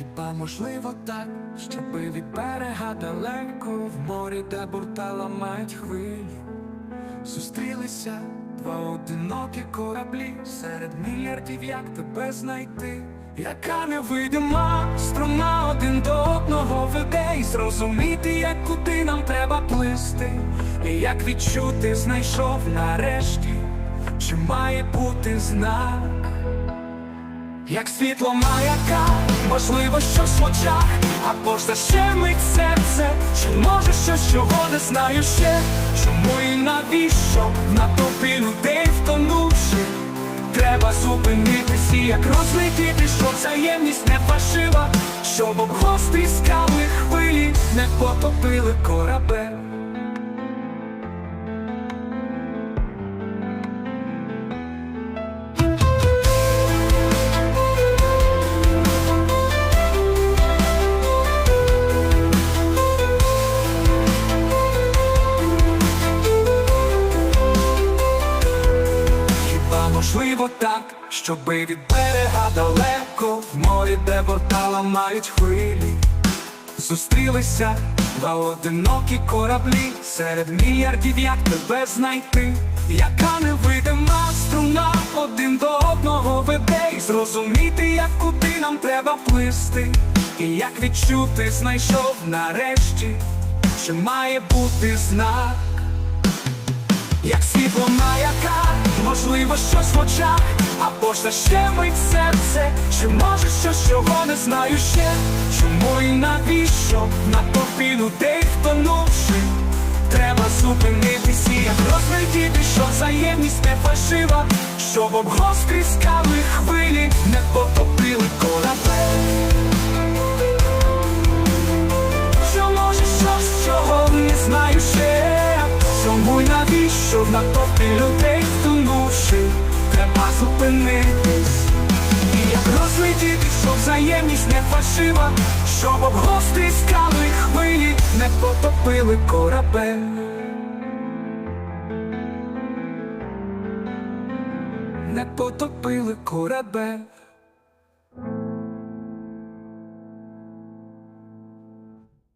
Хіба можливо так, щоби від берега далеко в морі, де борта ламають хвилі, зустрілися два одинокі кораблі серед мільярдів, як тебе знайти, яка невидима струна один до одного веде І зрозуміти, як куди нам треба плисти, і як відчути, знайшов нарешті, чи має бути знак. Як світло маяка, можливо, щось в очах, або ж защемить серце, чи може щось, чого не знаю ще, чому і навіщо на топі людей втонувши, треба зупинитись і як розлетіти, що взаємність не фальшива, щоб об гострі скали хвилі не потопили корабель. Можливо так, щоби від берега далеко в морі, де борта ламають хвилі, зустрілися два одинокі кораблі серед мільярдів, як тебе знайти, яка невидима струна один до одного веде? І зрозуміти, як куди нам треба плисти, і як відчути, знайшов нарешті, чи має бути знак. Як світло маяка, можливо, щось в очах, або ж защемить серце, чи може щось, чого не знаю ще, чому і навіщо на топі людей втонувши, треба зупинитись і як розглядіти, що взаємність не фальшива, щоб об гострі скали хвилі не потопили корабель. Що може щось, чого не знаю ще? Чому й навіщо в натовпі людей що взаємність не фальшива Щоб об гострі скали хвилі не потопили корабель. Не потопили корабель